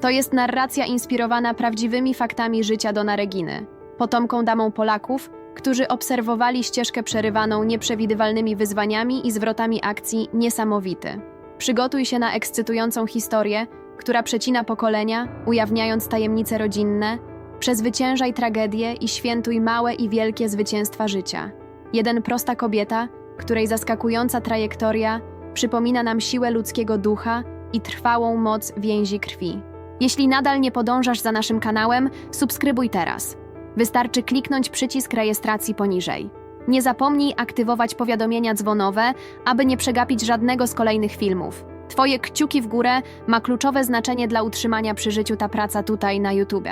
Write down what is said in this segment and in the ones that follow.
To jest narracja inspirowana prawdziwymi faktami życia Dona Reginy, potomką damą Polaków, którzy obserwowali ścieżkę przerywaną nieprzewidywalnymi wyzwaniami i zwrotami akcji niesamowity. Przygotuj się na ekscytującą historię, która przecina pokolenia, ujawniając tajemnice rodzinne, przezwyciężaj tragedie i świętuj małe i wielkie zwycięstwa życia. Jeden prosta kobieta, której zaskakująca trajektoria przypomina nam siłę ludzkiego ducha i trwałą moc więzi krwi. Jeśli nadal nie podążasz za naszym kanałem, subskrybuj teraz. Wystarczy kliknąć przycisk rejestracji poniżej. Nie zapomnij aktywować powiadomienia dzwonowe, aby nie przegapić żadnego z kolejnych filmów. Twoje kciuki w górę ma kluczowe znaczenie dla utrzymania przy życiu ta praca tutaj na YouTube.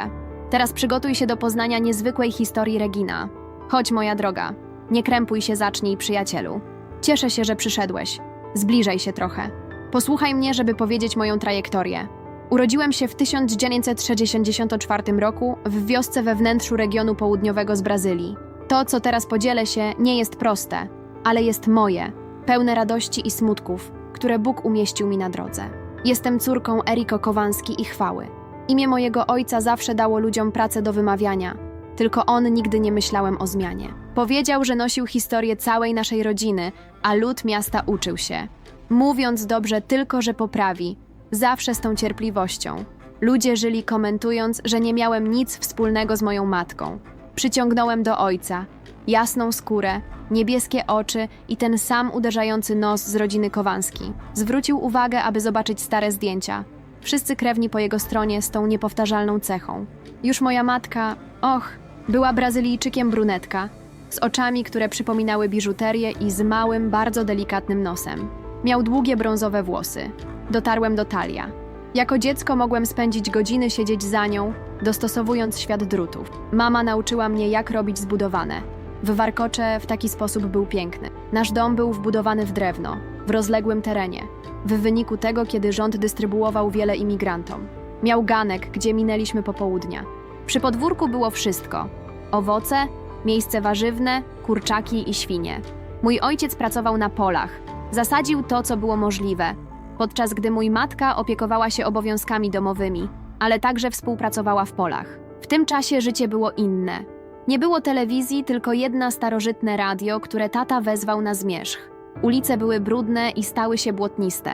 Teraz przygotuj się do poznania niezwykłej historii Regina. Chodź, moja droga. Nie krępuj się, zacznij, przyjacielu. Cieszę się, że przyszedłeś. Zbliżaj się trochę. Posłuchaj mnie, żeby powiedzieć moją trajektorię. Urodziłem się w 1964 roku w wiosce we wnętrzu regionu południowego z Brazylii. To, co teraz podzielę się, nie jest proste, ale jest moje, pełne radości i smutków, które Bóg umieścił mi na drodze. Jestem córką Eriko Kowanski i chwały. Imię mojego ojca zawsze dało ludziom pracę do wymawiania, tylko on nigdy nie myślałem o zmianie. Powiedział, że nosił historię całej naszej rodziny, a lud miasta uczył się. Mówiąc dobrze tylko, że poprawi, zawsze z tą cierpliwością. Ludzie żyli komentując, że nie miałem nic wspólnego z moją matką. Przyciągnąłem do ojca jasną skórę, niebieskie oczy i ten sam uderzający nos z rodziny Kowanski. Zwrócił uwagę, aby zobaczyć stare zdjęcia. Wszyscy krewni po jego stronie z tą niepowtarzalną cechą. Już moja matka, och, była Brazylijczykiem brunetka, z oczami, które przypominały biżuterię i z małym, bardzo delikatnym nosem. Miał długie brązowe włosy. Dotarłem do talia. Jako dziecko mogłem spędzić godziny siedzieć za nią, dostosowując świat drutów. Mama nauczyła mnie, jak robić zbudowane. W Warkocze w taki sposób był piękny. Nasz dom był wbudowany w drewno, w rozległym terenie, w wyniku tego, kiedy rząd dystrybuował wiele imigrantom. Miał ganek, gdzie minęliśmy popołudnia. Przy podwórku było wszystko: owoce, miejsce warzywne, kurczaki i świnie. Mój ojciec pracował na polach, zasadził to, co było możliwe, podczas gdy mój matka opiekowała się obowiązkami domowymi, ale także współpracowała w polach. W tym czasie życie było inne. Nie było telewizji, tylko jedna starożytne radio, które tata wezwał na zmierzch. Ulice były brudne i stały się błotniste.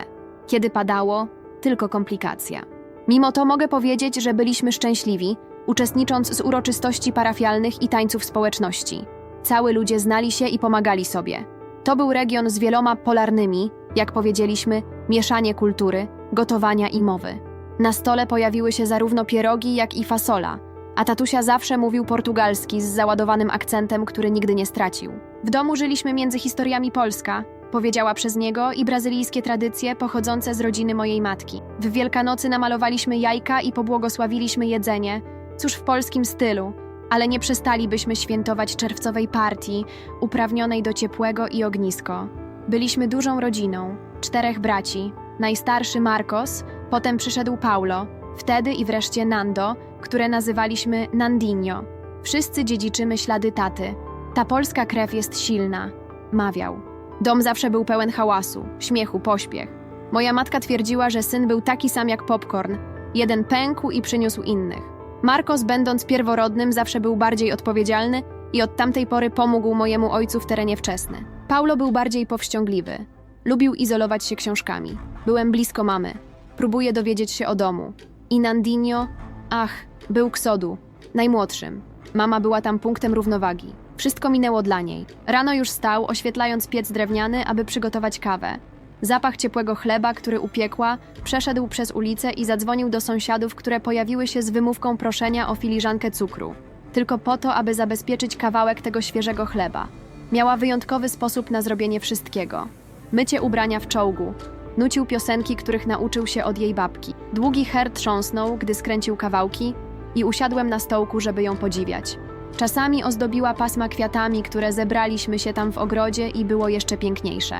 Kiedy padało, tylko komplikacja. Mimo to mogę powiedzieć, że byliśmy szczęśliwi, uczestnicząc z uroczystości parafialnych i tańców społeczności. Cały ludzie znali się i pomagali sobie. To był region z wieloma polarnymi, jak powiedzieliśmy, mieszanie kultury, gotowania i mowy. Na stole pojawiły się zarówno pierogi, jak i fasola, a tatusia zawsze mówił portugalski z załadowanym akcentem, który nigdy nie stracił. W domu żyliśmy między historiami Polska, powiedziała przez niego, i brazylijskie tradycje pochodzące z rodziny mojej matki. W Wielkanocy namalowaliśmy jajka i pobłogosławiliśmy jedzenie, cóż w polskim stylu, ale nie przestalibyśmy świętować czerwcowej partii, uprawnionej do ciepłego i ognisko. Byliśmy dużą rodziną, czterech braci, najstarszy Marcos, potem przyszedł Paulo, wtedy i wreszcie Nando, które nazywaliśmy Nandinho. Wszyscy dziedziczymy ślady taty. Ta polska krew jest silna, mawiał. Dom zawsze był pełen hałasu, śmiechu, pośpiech. Moja matka twierdziła, że syn był taki sam jak popcorn. Jeden pękł i przyniósł innych. Marcos, będąc pierworodnym, zawsze był bardziej odpowiedzialny i od tamtej pory pomógł mojemu ojcu w terenie wczesny. Paulo był bardziej powściągliwy. Lubił izolować się książkami. Byłem blisko mamy. Próbuję dowiedzieć się o domu. I Nandinho, ach, był Ksodu, najmłodszym. Mama była tam punktem równowagi. Wszystko minęło dla niej. Rano już stał, oświetlając piec drewniany, aby przygotować kawę. Zapach ciepłego chleba, który upiekła, przeszedł przez ulicę i zadzwonił do sąsiadów, które pojawiły się z wymówką proszenia o filiżankę cukru. Tylko po to, aby zabezpieczyć kawałek tego świeżego chleba. Miała wyjątkowy sposób na zrobienie wszystkiego. Mycie ubrania w czołgu. Nucił piosenki, których nauczył się od jej babki. Długi her trząsnął, gdy skręcił kawałki i usiadłem na stołku, żeby ją podziwiać. Czasami ozdobiła pasma kwiatami, które zebraliśmy się tam w ogrodzie i było jeszcze piękniejsze.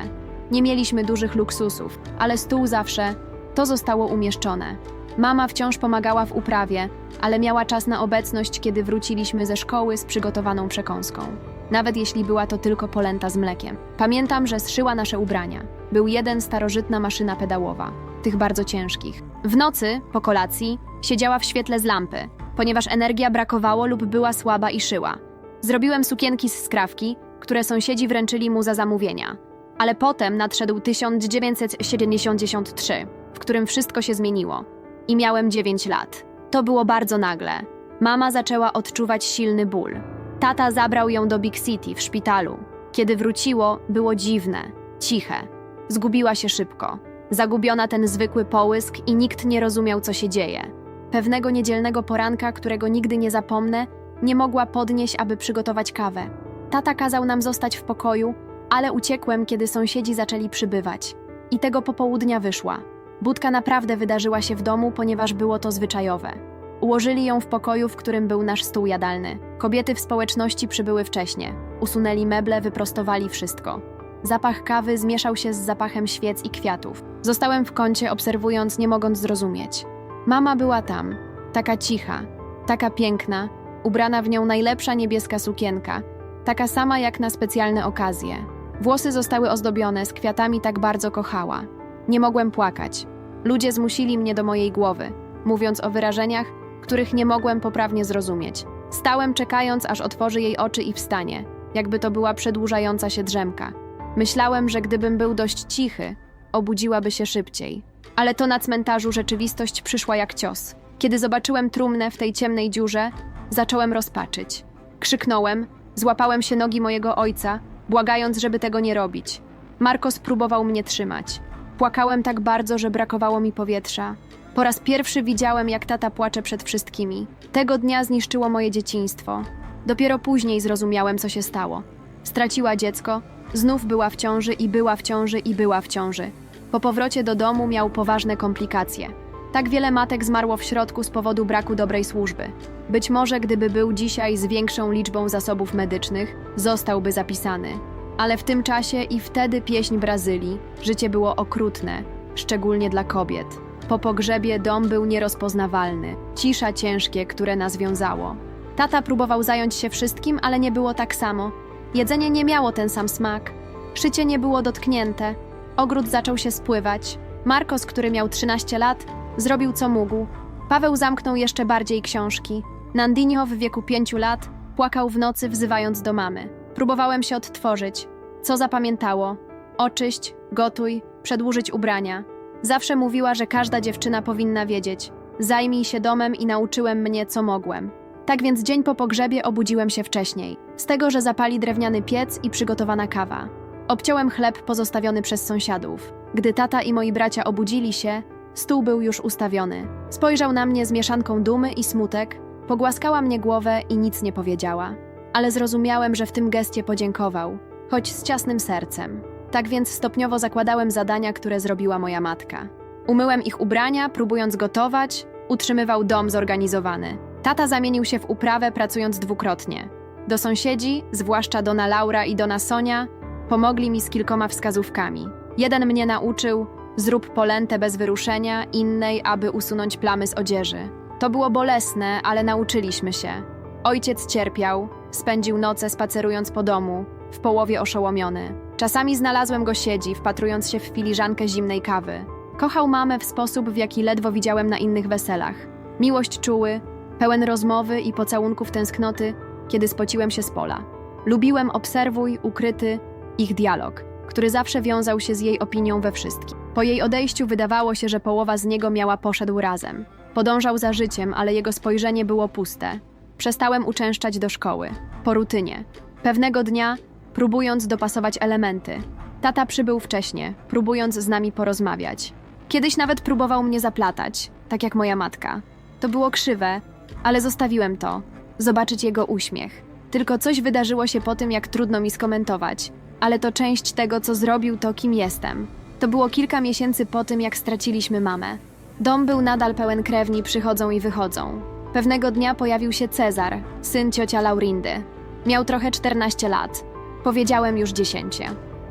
Nie mieliśmy dużych luksusów, ale stół zawsze, to zostało umieszczone. Mama wciąż pomagała w uprawie, ale miała czas na obecność, kiedy wróciliśmy ze szkoły z przygotowaną przekąską. Nawet jeśli była to tylko polenta z mlekiem. Pamiętam, że zszyła nasze ubrania. Był jeden starożytna maszyna pedałowa, tych bardzo ciężkich. W nocy, po kolacji, siedziała w świetle z lampy, ponieważ energia brakowało lub była słaba i szyła. Zrobiłem sukienki z skrawki, które sąsiedzi wręczyli mu za zamówienia. Ale potem nadszedł 1973, w którym wszystko się zmieniło. I miałem 9 lat. To było bardzo nagle. Mama zaczęła odczuwać silny ból. Tata zabrał ją do Big City w szpitalu. Kiedy wróciło, było dziwne, ciche. Zgubiła się szybko. Zagubiona ten zwykły połysk i nikt nie rozumiał, co się dzieje. Pewnego niedzielnego poranka, którego nigdy nie zapomnę, nie mogła podnieść, aby przygotować kawę. Tata kazał nam zostać w pokoju, ale uciekłem, kiedy sąsiedzi zaczęli przybywać. I tego popołudnia wyszła. Budka naprawdę wydarzyła się w domu, ponieważ było to zwyczajowe. Ułożyli ją w pokoju, w którym był nasz stół jadalny. Kobiety w społeczności przybyły wcześnie. Usunęli meble, wyprostowali wszystko. Zapach kawy zmieszał się z zapachem świec i kwiatów. Zostałem w kącie, obserwując, nie mogąc zrozumieć. Mama była tam, taka cicha, taka piękna, ubrana w nią najlepsza niebieska sukienka, taka sama jak na specjalne okazje. Włosy zostały ozdobione, z kwiatami tak bardzo kochała. Nie mogłem płakać. Ludzie zmusili mnie do mojej głowy, mówiąc o wyrażeniach, których nie mogłem poprawnie zrozumieć. Stałem czekając, aż otworzy jej oczy i wstanie, jakby to była przedłużająca się drzemka. Myślałem, że gdybym był dość cichy, obudziłaby się szybciej. Ale to na cmentarzu rzeczywistość przyszła jak cios. Kiedy zobaczyłem trumnę w tej ciemnej dziurze, zacząłem rozpaczyć. Krzyknąłem, złapałem się nogi mojego ojca, błagając, żeby tego nie robić. Marcos próbował mnie trzymać. Płakałem tak bardzo, że brakowało mi powietrza. Po raz pierwszy widziałem, jak tata płacze przed wszystkimi. Tego dnia zniszczyło moje dzieciństwo. Dopiero później zrozumiałem, co się stało. Straciła dziecko, znów była w ciąży i była w ciąży i była w ciąży. Po powrocie do domu miał poważne komplikacje. Tak wiele matek zmarło w środku z powodu braku dobrej służby. Być może gdyby był dzisiaj z większą liczbą zasobów medycznych, zostałby zapisany. Ale w tym czasie i wtedy pieśń Brazylii, życie było okrutne, szczególnie dla kobiet. Po pogrzebie dom był nierozpoznawalny, cisza ciężkie, które nas wiązało. Tata próbował zająć się wszystkim, ale nie było tak samo. Jedzenie nie miało ten sam smak. Szycie nie było dotknięte. Ogród zaczął się spływać. Marcos, który miał 13 lat, zrobił co mógł. Paweł zamknął jeszcze bardziej książki. Nandinho w wieku 5 lat płakał w nocy, wzywając do mamy. Próbowałem się odtworzyć. Co zapamiętało? Oczyść, gotuj, przedłużyć ubrania. Zawsze mówiła, że każda dziewczyna powinna wiedzieć. Zajmij się domem i nauczyłem mnie, co mogłem. Tak więc dzień po pogrzebie obudziłem się wcześniej. Z tego, że zapali drewniany piec i przygotowana kawa. Obciąłem chleb pozostawiony przez sąsiadów. Gdy tata i moi bracia obudzili się, stół był już ustawiony. Spojrzał na mnie z mieszanką dumy i smutek, pogłaskała mnie głowę i nic nie powiedziała. Ale zrozumiałem, że w tym gestie podziękował, choć z ciasnym sercem. Tak więc stopniowo zakładałem zadania, które zrobiła moja matka. Umyłem ich ubrania, próbując gotować, utrzymywał dom zorganizowany. Tata zamienił się w uprawę, pracując dwukrotnie. Do sąsiedzi, zwłaszcza Dona Laura i Dona Sonia, pomogli mi z kilkoma wskazówkami. Jeden mnie nauczył, zrób polentę bez wyruszenia, innej, aby usunąć plamy z odzieży. To było bolesne, ale nauczyliśmy się. Ojciec cierpiał, spędził noce spacerując po domu, w połowie oszołomiony. Czasami znalazłem go siedzi, wpatrując się w filiżankę zimnej kawy. Kochał mamę w sposób, w jaki ledwo widziałem na innych weselach. Miłość czuły, pełen rozmowy i pocałunków tęsknoty, kiedy spociłem się z pola. Lubiłem obserwuj, ukryty, ich dialog, który zawsze wiązał się z jej opinią we wszystkim. Po jej odejściu wydawało się, że połowa z niego miała poszedł razem. Podążał za życiem, ale jego spojrzenie było puste. Przestałem uczęszczać do szkoły. Po rutynie. Pewnego dnia, próbując dopasować elementy. Tata przybył wcześnie, próbując z nami porozmawiać. Kiedyś nawet próbował mnie zaplatać, tak jak moja matka. To było krzywe, ale zostawiłem to. Zobaczyć jego uśmiech. Tylko coś wydarzyło się po tym, jak trudno mi skomentować. Ale to część tego, co zrobił, to kim jestem. To było kilka miesięcy po tym, jak straciliśmy mamę. Dom był nadal pełen krewni, przychodzą i wychodzą. Pewnego dnia pojawił się Cezar, syn ciocia Laurindy. Miał trochę 14 lat. Powiedziałem już 10.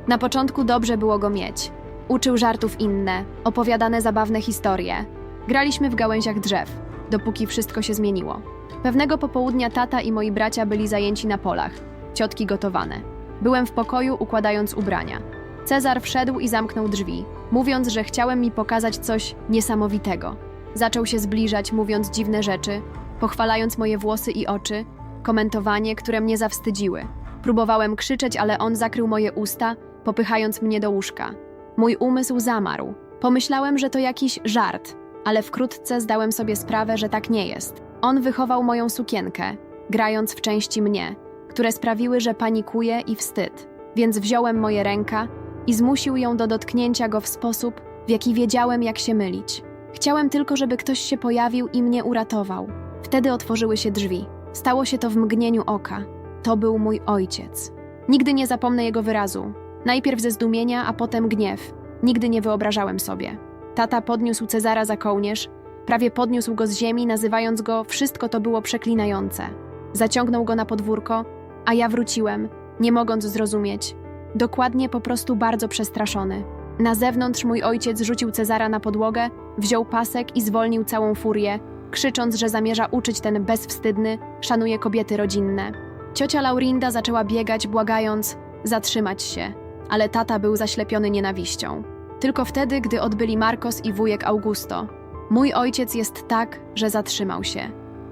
Na początku dobrze było go mieć. Uczył żartów inne, opowiadane zabawne historie. Graliśmy w gałęziach drzew, dopóki wszystko się zmieniło. Pewnego popołudnia tata i moi bracia byli zajęci na polach, ciotki gotowane. Byłem w pokoju układając ubrania. Cezar wszedł i zamknął drzwi, mówiąc, że chciałem mi pokazać coś niesamowitego. Zaczął się zbliżać, mówiąc dziwne rzeczy, pochwalając moje włosy i oczy, komentowanie, które mnie zawstydziły. Próbowałem krzyczeć, ale on zakrył moje usta, popychając mnie do łóżka. Mój umysł zamarł. Pomyślałem, że to jakiś żart, ale wkrótce zdałem sobie sprawę, że tak nie jest. On wychował moją sukienkę, grając w części mnie, które sprawiły, że panikuję i wstyd. Więc wziąłem moje ręka i zmusił ją do dotknięcia go w sposób, w jaki wiedziałem, jak się mylić. Chciałem tylko, żeby ktoś się pojawił i mnie uratował. Wtedy otworzyły się drzwi. Stało się to w mgnieniu oka. To był mój ojciec. Nigdy nie zapomnę jego wyrazu. Najpierw ze zdumienia, a potem gniew. Nigdy nie wyobrażałem sobie. Tata podniósł Cezara za kołnierz, prawie podniósł go z ziemi, nazywając go wszystko to było przeklinające. Zaciągnął go na podwórko, a ja wróciłem, nie mogąc zrozumieć. Dokładnie po prostu bardzo przestraszony. Na zewnątrz mój ojciec rzucił Cezara na podłogę, wziął pasek i zwolnił całą furię, krzycząc, że zamierza uczyć ten bezwstydny, szanuje kobiety rodzinne. Ciocia Laurinda zaczęła biegać, błagając zatrzymać się, ale tata był zaślepiony nienawiścią. Tylko wtedy, gdy odbyli Marcos i wujek Augusto. Mój ojciec jest tak, że zatrzymał się.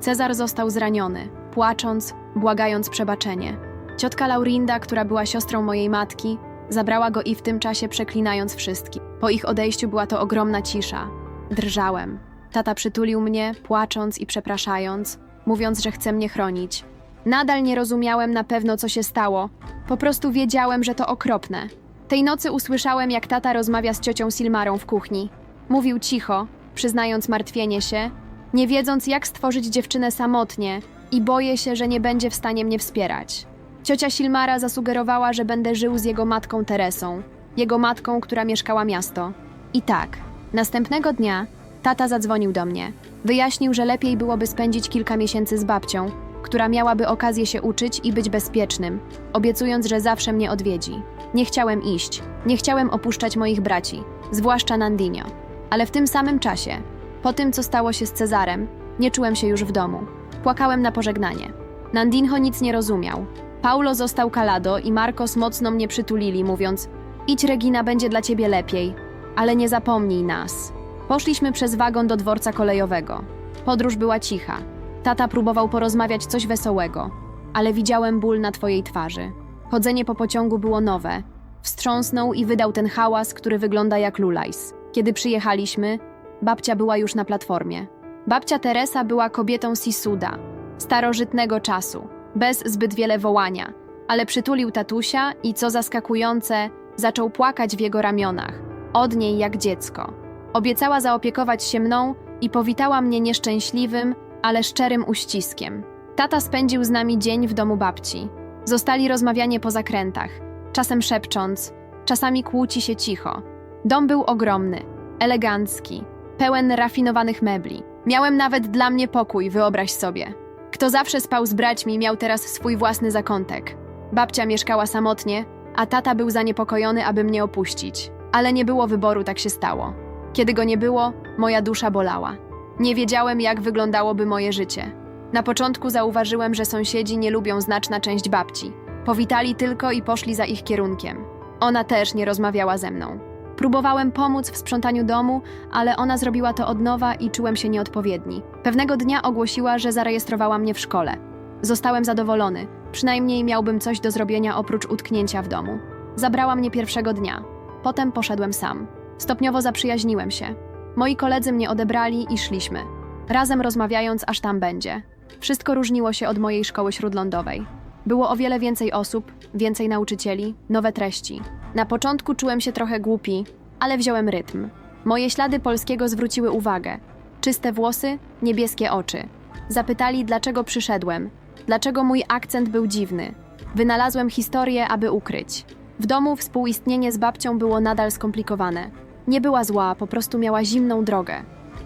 Cezar został zraniony, płacząc, błagając przebaczenie. Ciotka Laurinda, która była siostrą mojej matki, zabrała go i w tym czasie przeklinając wszystkich. Po ich odejściu była to ogromna cisza. Drżałem. Tata przytulił mnie, płacząc i przepraszając, mówiąc, że chce mnie chronić. Nadal nie rozumiałem na pewno, co się stało. Po prostu wiedziałem, że to okropne. Tej nocy usłyszałem, jak tata rozmawia z ciocią Silmarą w kuchni. Mówił cicho, przyznając martwienie się, nie wiedząc, jak stworzyć dziewczynę samotnie i boję się, że nie będzie w stanie mnie wspierać. Ciocia Silmara zasugerowała, że będę żył z jego matką Teresą, jego matką, która mieszkała miasto. I tak, następnego dnia tata zadzwonił do mnie. Wyjaśnił, że lepiej byłoby spędzić kilka miesięcy z babcią, która miałaby okazję się uczyć i być bezpiecznym, obiecując, że zawsze mnie odwiedzi. Nie chciałem iść, nie chciałem opuszczać moich braci, zwłaszcza Nandinio. Ale w tym samym czasie, po tym co stało się z Cezarem, nie czułem się już w domu. Płakałem na pożegnanie. Nandinho nic nie rozumiał. Paulo został kalado i Marcos mocno mnie przytulili, mówiąc: Idź, Regina, będzie dla ciebie lepiej, ale nie zapomnij nas. Poszliśmy przez wagon do dworca kolejowego. Podróż była cicha. Tata próbował porozmawiać coś wesołego, ale widziałem ból na twojej twarzy. Chodzenie po pociągu było nowe. Wstrząsnął i wydał ten hałas, który wygląda jak lulajs. Kiedy przyjechaliśmy, babcia była już na platformie. Babcia Teresa była kobietą Sisuda, starożytnego czasu, bez zbyt wiele wołania, ale przytulił tatusia i, co zaskakujące, zaczął płakać w jego ramionach, od niej jak dziecko. Obiecała zaopiekować się mną i powitała mnie nieszczęśliwym, ale szczerym uściskiem. Tata spędził z nami dzień w domu babci. Zostali rozmawianie po zakrętach, czasem szepcząc, czasami kłóci się cicho. Dom był ogromny, elegancki, pełen rafinowanych mebli. Miałem nawet dla mnie pokój, wyobraź sobie. Kto zawsze spał z braćmi, miał teraz swój własny zakątek. Babcia mieszkała samotnie, a tata był zaniepokojony, aby mnie opuścić. Ale nie było wyboru, tak się stało. Kiedy go nie było, moja dusza bolała. Nie wiedziałem, jak wyglądałoby moje życie. Na początku zauważyłem, że sąsiedzi nie lubią znaczna część babci. Powitali tylko i poszli za ich kierunkiem. Ona też nie rozmawiała ze mną. Próbowałem pomóc w sprzątaniu domu, ale ona zrobiła to od nowa i czułem się nieodpowiedni. Pewnego dnia ogłosiła, że zarejestrowała mnie w szkole. Zostałem zadowolony. Przynajmniej miałbym coś do zrobienia oprócz utknięcia w domu. Zabrała mnie pierwszego dnia. Potem poszedłem sam. Stopniowo zaprzyjaźniłem się. Moi koledzy mnie odebrali i szliśmy. Razem rozmawiając, aż tam będzie. Wszystko różniło się od mojej szkoły śródlądowej. Było o wiele więcej osób, więcej nauczycieli, nowe treści. Na początku czułem się trochę głupi, ale wziąłem rytm. Moje ślady polskiego zwróciły uwagę. Czyste włosy, niebieskie oczy. Zapytali, dlaczego przyszedłem, dlaczego mój akcent był dziwny. Wynalazłem historię, aby ukryć. W domu współistnienie z babcią było nadal skomplikowane. Nie była zła, po prostu miała zimną drogę.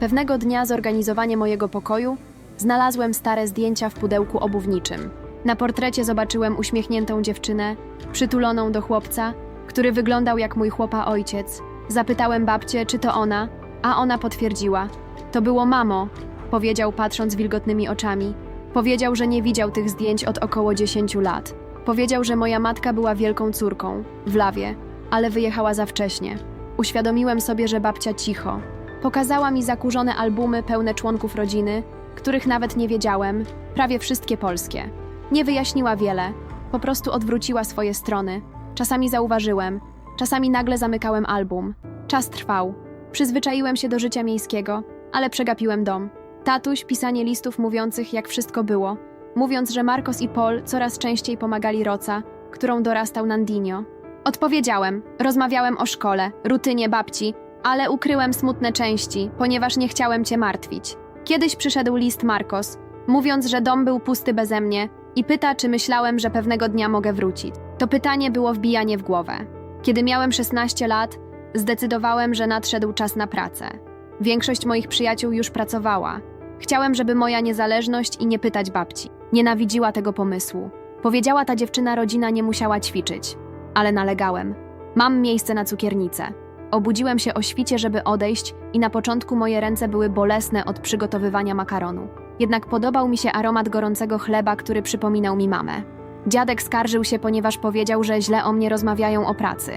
Pewnego dnia zorganizowanie mojego pokoju znalazłem stare zdjęcia w pudełku obuwniczym. Na portrecie zobaczyłem uśmiechniętą dziewczynę, przytuloną do chłopca, który wyglądał jak mój chłopa ojciec. Zapytałem babcię, czy to ona, a ona potwierdziła. To było mamo, powiedział patrząc wilgotnymi oczami. Powiedział, że nie widział tych zdjęć od około 10 lat. Powiedział, że moja matka była wielką córką, w lawie, ale wyjechała za wcześnie. Uświadomiłem sobie, że babcia cicho, Pokazała mi zakurzone albumy pełne członków rodziny, których nawet nie wiedziałem, prawie wszystkie polskie. Nie wyjaśniła wiele, po prostu odwróciła swoje strony. Czasami zauważyłem, czasami nagle zamykałem album. Czas trwał. Przyzwyczaiłem się do życia miejskiego, ale przegapiłem dom. Tatuś pisanie listów mówiących, jak wszystko było, mówiąc, że Marcos i Paul coraz częściej pomagali Roca, którą dorastał Nandinho. Odpowiedziałem, rozmawiałem o szkole, rutynie babci, ale ukryłem smutne części, ponieważ nie chciałem cię martwić. Kiedyś przyszedł list Marcos, mówiąc, że dom był pusty beze mnie i pyta, czy myślałem, że pewnego dnia mogę wrócić. To pytanie było wbijanie w głowę. Kiedy miałem 16 lat, zdecydowałem, że nadszedł czas na pracę. Większość moich przyjaciół już pracowała. Chciałem, żeby moja niezależność i nie pytać babci. Nienawidziła tego pomysłu. Powiedziała ta dziewczyna, rodzina nie musiała ćwiczyć. Ale nalegałem. Mam miejsce na cukiernicę. Obudziłem się o świcie, żeby odejść i na początku moje ręce były bolesne od przygotowywania makaronu. Jednak podobał mi się aromat gorącego chleba, który przypominał mi mamę. Dziadek skarżył się, ponieważ powiedział, że źle o mnie rozmawiają o pracy.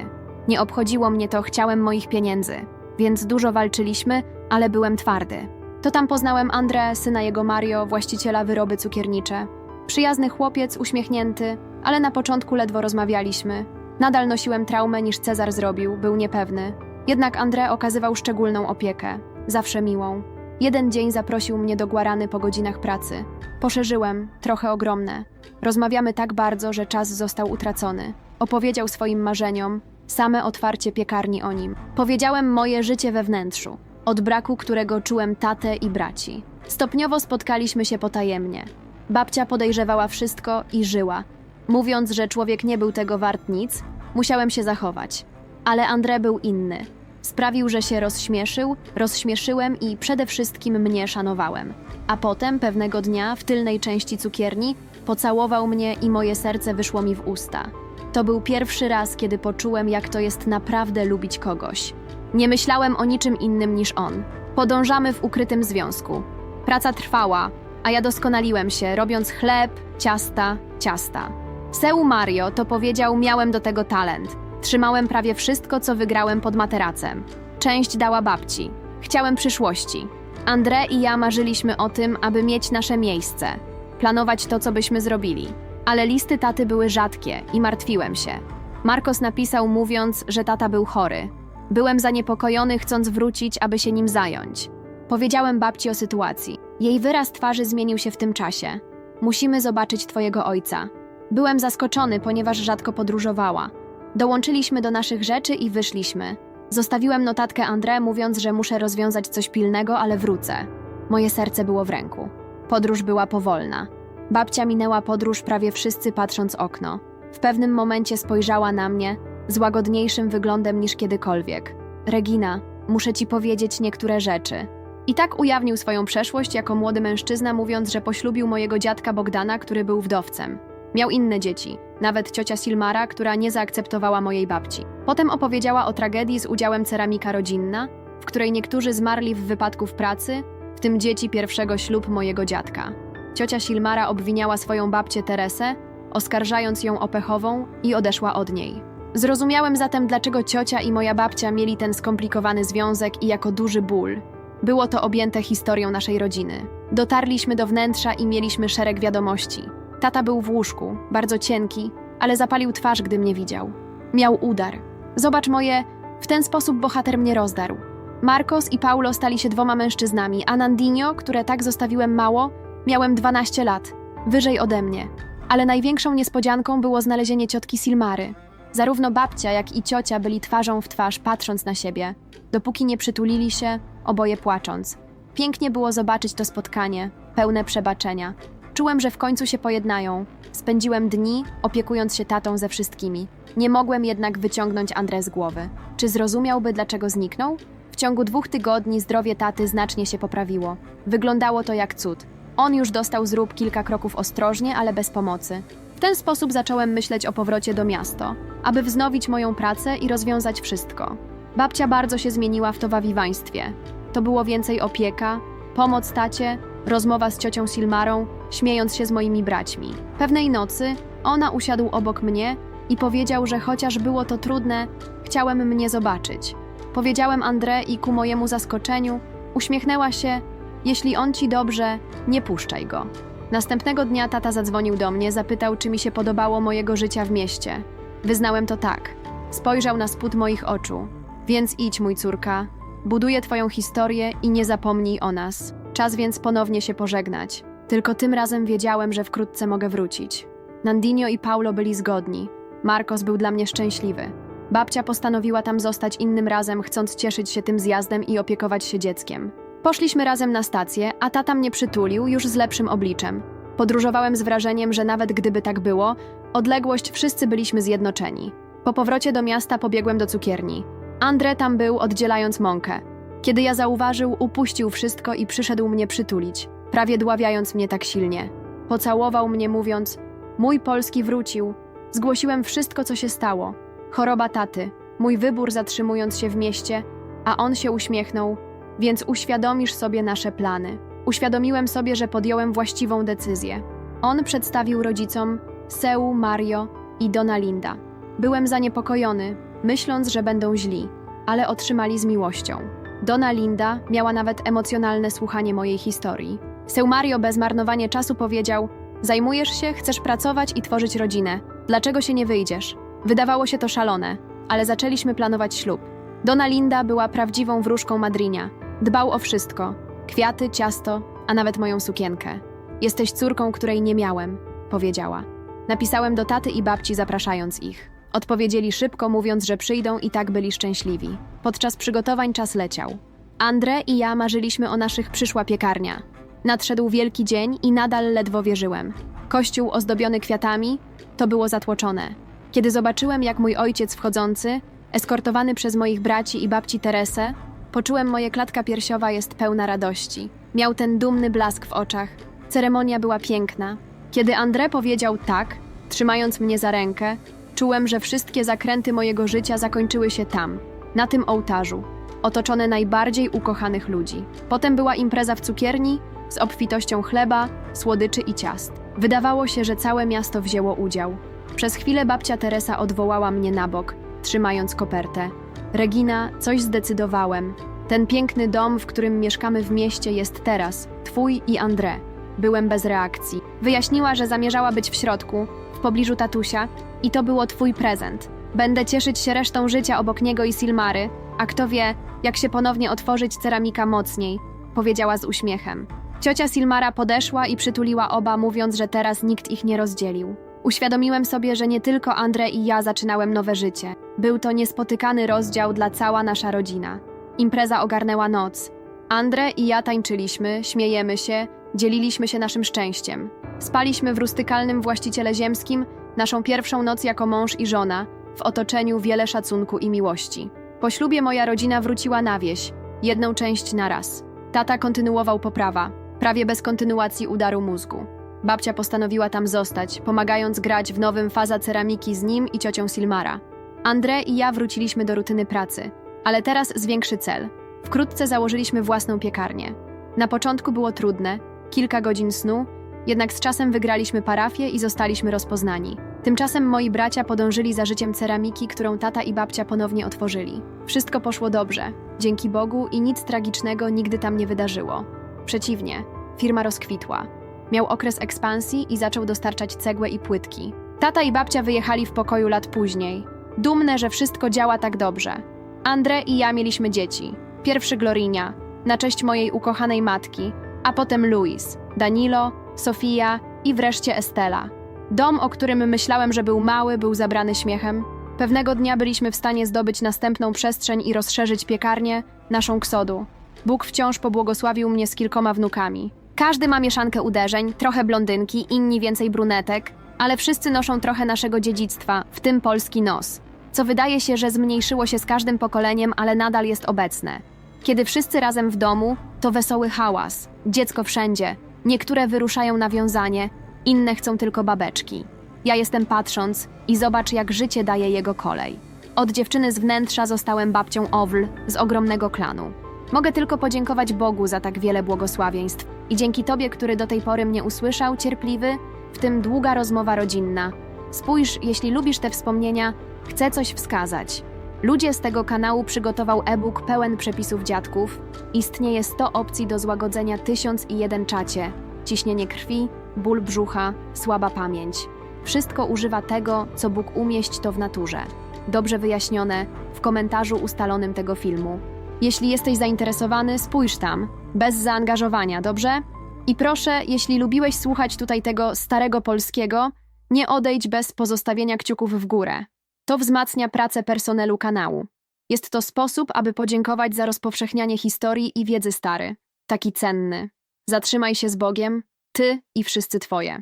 Nie obchodziło mnie to, chciałem moich pieniędzy. Więc dużo walczyliśmy, ale byłem twardy. To tam poznałem Andrę, syna jego Mario, właściciela wyroby cukiernicze. Przyjazny chłopiec, uśmiechnięty, ale na początku ledwo rozmawialiśmy. Nadal nosiłem traumę niż Cezar zrobił, był niepewny. Jednak André okazywał szczególną opiekę, zawsze miłą. Jeden dzień zaprosił mnie do Guarany po godzinach pracy. Poszerzyłem, trochę ogromne. Rozmawiamy tak bardzo, że czas został utracony. Opowiedział swoim marzeniom, same otwarcie piekarni o nim. Powiedziałem moje życie we wnętrzu, od braku którego czułem tatę i braci. Stopniowo spotkaliśmy się potajemnie. Babcia podejrzewała wszystko i żyła. Mówiąc, że człowiek nie był tego wart nic, musiałem się zachować. Ale André był inny. Sprawił, że się rozśmieszył, rozśmieszyłem i przede wszystkim mnie szanowałem. A potem, pewnego dnia, w tylnej części cukierni, pocałował mnie i moje serce wyszło mi w usta. To był pierwszy raz, kiedy poczułem, jak to jest naprawdę lubić kogoś. Nie myślałem o niczym innym niż on. Podążamy w ukrytym związku. Praca trwała, a ja doskonaliłem się, robiąc chleb, ciasta, ciasta. Seu Mario to powiedział, miałem do tego talent. Trzymałem prawie wszystko, co wygrałem pod materacem. Część dała babci. Chciałem przyszłości. André i ja marzyliśmy o tym, aby mieć nasze miejsce. Planować to, co byśmy zrobili. Ale listy taty były rzadkie i martwiłem się. Marcos napisał, mówiąc, że tata był chory. Byłem zaniepokojony, chcąc wrócić, aby się nim zająć. Powiedziałem babci o sytuacji. Jej wyraz twarzy zmienił się w tym czasie. Musimy zobaczyć twojego ojca. Byłem zaskoczony, ponieważ rzadko podróżowała. Dołączyliśmy do naszych rzeczy i wyszliśmy. Zostawiłem notatkę André, mówiąc, że muszę rozwiązać coś pilnego, ale wrócę. Moje serce było w ręku. Podróż była powolna. Babcia minęła podróż prawie wszyscy patrząc okno. W pewnym momencie spojrzała na mnie z łagodniejszym wyglądem niż kiedykolwiek. Regina, muszę ci powiedzieć niektóre rzeczy. I tak ujawnił swoją przeszłość jako młody mężczyzna, mówiąc, że poślubił mojego dziadka Bogdana, który był wdowcem. Miał inne dzieci, nawet ciocia Silmara, która nie zaakceptowała mojej babci. Potem opowiedziała o tragedii z udziałem ceramika rodzinna, w której niektórzy zmarli w wypadku w pracy, w tym dzieci pierwszego ślub mojego dziadka. Ciocia Silmara obwiniała swoją babcię Teresę, oskarżając ją o pechową i odeszła od niej. Zrozumiałem zatem, dlaczego ciocia i moja babcia mieli ten skomplikowany związek i jako duży ból. Było to objęte historią naszej rodziny. Dotarliśmy do wnętrza i mieliśmy szereg wiadomości. Tata był w łóżku, bardzo cienki, ale zapalił twarz, gdy mnie widział. Miał udar. Zobacz moje. W ten sposób bohater mnie rozdarł. Marcos i Paulo stali się dwoma mężczyznami, a Nandinho, które tak zostawiłem mało, miałem 12 lat, wyżej ode mnie. Ale największą niespodzianką było znalezienie ciotki Silmary. Zarówno babcia, jak i ciocia byli twarzą w twarz, patrząc na siebie, dopóki nie przytulili się, oboje płacząc. Pięknie było zobaczyć to spotkanie, pełne przebaczenia. Czułem, że w końcu się pojednają. Spędziłem dni, opiekując się tatą ze wszystkimi. Nie mogłem jednak wyciągnąć André z głowy. Czy zrozumiałby, dlaczego zniknął? W ciągu dwóch tygodni zdrowie taty znacznie się poprawiło. Wyglądało to jak cud. On już dostał zrób kilka kroków ostrożnie, ale bez pomocy. W ten sposób zacząłem myśleć o powrocie do miasta, aby wznowić moją pracę i rozwiązać wszystko. Babcia bardzo się zmieniła w towawiwaństwie. To było więcej opieka, pomoc tacie, rozmowa z ciocią Silmarą, śmiejąc się z moimi braćmi. Pewnej nocy ona usiadł obok mnie i powiedział, że chociaż było to trudne, chciałem mnie zobaczyć. Powiedziałem André i ku mojemu zaskoczeniu uśmiechnęła się: Jeśli on ci dobrze, nie puszczaj go. Następnego dnia tata zadzwonił do mnie, zapytał, czy mi się podobało mojego życia w mieście. Wyznałem to tak. Spojrzał na spód moich oczu. Więc idź, mój córka. Buduję twoją historię i nie zapomnij o nas. Czas więc ponownie się pożegnać. Tylko tym razem wiedziałem, że wkrótce mogę wrócić. Nandinho i Paulo byli zgodni. Marcos był dla mnie szczęśliwy. Babcia postanowiła tam zostać innym razem, chcąc cieszyć się tym zjazdem i opiekować się dzieckiem. Poszliśmy razem na stację, a tata mnie przytulił już z lepszym obliczem. Podróżowałem z wrażeniem, że nawet gdyby tak było, odległość wszyscy byliśmy zjednoczeni. Po powrocie do miasta pobiegłem do cukierni. André tam był, oddzielając mąkę. Kiedy ja zauważył, upuścił wszystko i przyszedł mnie przytulić, prawie dławiając mnie tak silnie. Pocałował mnie, mówiąc: Mój Polski wrócił. Zgłosiłem wszystko, co się stało. Choroba taty, mój wybór zatrzymując się w mieście, a on się uśmiechnął, więc uświadomisz sobie nasze plany. Uświadomiłem sobie, że podjąłem właściwą decyzję. On przedstawił rodzicom Seu, Mario i Dona Linda. Byłem zaniepokojony, myśląc, że będą źli, ale otrzymali z miłością. Dona Linda miała nawet emocjonalne słuchanie mojej historii. Seu Mario bez marnowania czasu powiedział: Zajmujesz się, chcesz pracować i tworzyć rodzinę. Dlaczego się nie wyjdziesz? Wydawało się to szalone, ale zaczęliśmy planować ślub. Dona Linda była prawdziwą wróżką Madrinia. Dbał o wszystko: kwiaty, ciasto, a nawet moją sukienkę. Jesteś córką, której nie miałem, powiedziała. Napisałem do taty i babci, zapraszając ich. Odpowiedzieli szybko, mówiąc, że przyjdą i tak byli szczęśliwi. Podczas przygotowań czas leciał. André i ja marzyliśmy o naszych przyszła piekarnia. Nadszedł wielki dzień i nadal ledwo wierzyłem. Kościół ozdobiony kwiatami, to było zatłoczone. Kiedy zobaczyłem, jak mój ojciec wchodzący, eskortowany przez moich braci i babci Teresę, poczułem, moje klatka piersiowa jest pełna radości. Miał ten dumny blask w oczach. Ceremonia była piękna. Kiedy André powiedział tak, trzymając mnie za rękę, czułem, że wszystkie zakręty mojego życia zakończyły się tam, na tym ołtarzu, otoczone najbardziej ukochanych ludzi. Potem była impreza w cukierni z obfitością chleba, słodyczy i ciast. Wydawało się, że całe miasto wzięło udział. Przez chwilę babcia Teresa odwołała mnie na bok, trzymając kopertę. Regina, coś zdecydowałem. Ten piękny dom, w którym mieszkamy w mieście, jest teraz twój i André. Byłem bez reakcji. Wyjaśniła, że zamierzała być w środku, w pobliżu tatusia, i to było twój prezent. Będę cieszyć się resztą życia obok niego i Silmary, a kto wie, jak się ponownie otworzyć ceramika mocniej, powiedziała z uśmiechem. Ciocia Silmara podeszła i przytuliła oba, mówiąc, że teraz nikt ich nie rozdzielił. Uświadomiłem sobie, że nie tylko André i ja zaczynałem nowe życie. Był to niespotykany rozdział dla cała nasza rodzina. Impreza ogarnęła noc. André i ja tańczyliśmy, śmiejemy się, dzieliliśmy się naszym szczęściem. Spaliśmy w rustykalnym właściciele ziemskim, naszą pierwszą noc jako mąż i żona, w otoczeniu wiele szacunku i miłości. Po ślubie moja rodzina wróciła na wieś, jedną część na raz. Tata kontynuował poprawa, prawie bez kontynuacji udaru mózgu. Babcia postanowiła tam zostać, pomagając grać w nowym faza ceramiki z nim i ciocią Silmara. André i ja wróciliśmy do rutyny pracy, ale teraz z większy cel. Wkrótce założyliśmy własną piekarnię. Na początku było trudne, kilka godzin snu, jednak z czasem wygraliśmy parafię i zostaliśmy rozpoznani. Tymczasem moi bracia podążyli za życiem ceramiki, którą tata i babcia ponownie otworzyli. Wszystko poszło dobrze, dzięki Bogu i nic tragicznego nigdy tam nie wydarzyło. Przeciwnie, firma rozkwitła. Miał okres ekspansji i zaczął dostarczać cegłę i płytki. Tata i babcia wyjechali w pokoju lat później. Dumne, że wszystko działa tak dobrze. André i ja mieliśmy dzieci. Pierwszy Glorinia, na cześć mojej ukochanej matki, a potem Luis, Danilo, Sofia i wreszcie Estela. Dom, o którym myślałem, że był mały, był zabrany śmiechem. Pewnego dnia byliśmy w stanie zdobyć następną przestrzeń i rozszerzyć piekarnię, naszą ksodu. Bóg wciąż pobłogosławił mnie z kilkoma wnukami. Każdy ma mieszankę uderzeń, trochę blondynki, inni więcej brunetek, ale wszyscy noszą trochę naszego dziedzictwa, w tym polski nos. Co wydaje się, że zmniejszyło się z każdym pokoleniem, ale nadal jest obecne. Kiedy wszyscy razem w domu, to wesoły hałas, dziecko wszędzie. Niektóre wyruszają na wiązanie, inne chcą tylko babeczki. Ja jestem patrząc i zobacz, jak życie daje jego kolej. Od dziewczyny z wnętrza zostałem babcią Owl z ogromnego klanu. Mogę tylko podziękować Bogu za tak wiele błogosławieństw i dzięki Tobie, który do tej pory mnie usłyszał, cierpliwy, w tym długa rozmowa rodzinna. Spójrz, jeśli lubisz te wspomnienia, chcę coś wskazać. Ludzie z tego kanału przygotował e-book pełen przepisów dziadków. Istnieje 100 opcji do złagodzenia 1001 czacie. Ciśnienie krwi, ból brzucha, słaba pamięć. Wszystko używa tego, co Bóg umieść to w naturze. Dobrze wyjaśnione w komentarzu ustalonym tego filmu. Jeśli jesteś zainteresowany, spójrz tam, bez zaangażowania, dobrze? I proszę, jeśli lubiłeś słuchać tutaj tego starego polskiego, nie odejdź bez pozostawienia kciuków w górę. To wzmacnia pracę personelu kanału. Jest to sposób, aby podziękować za rozpowszechnianie historii i wiedzy stary. Taki cenny. Zatrzymaj się z Bogiem, ty i wszyscy twoje.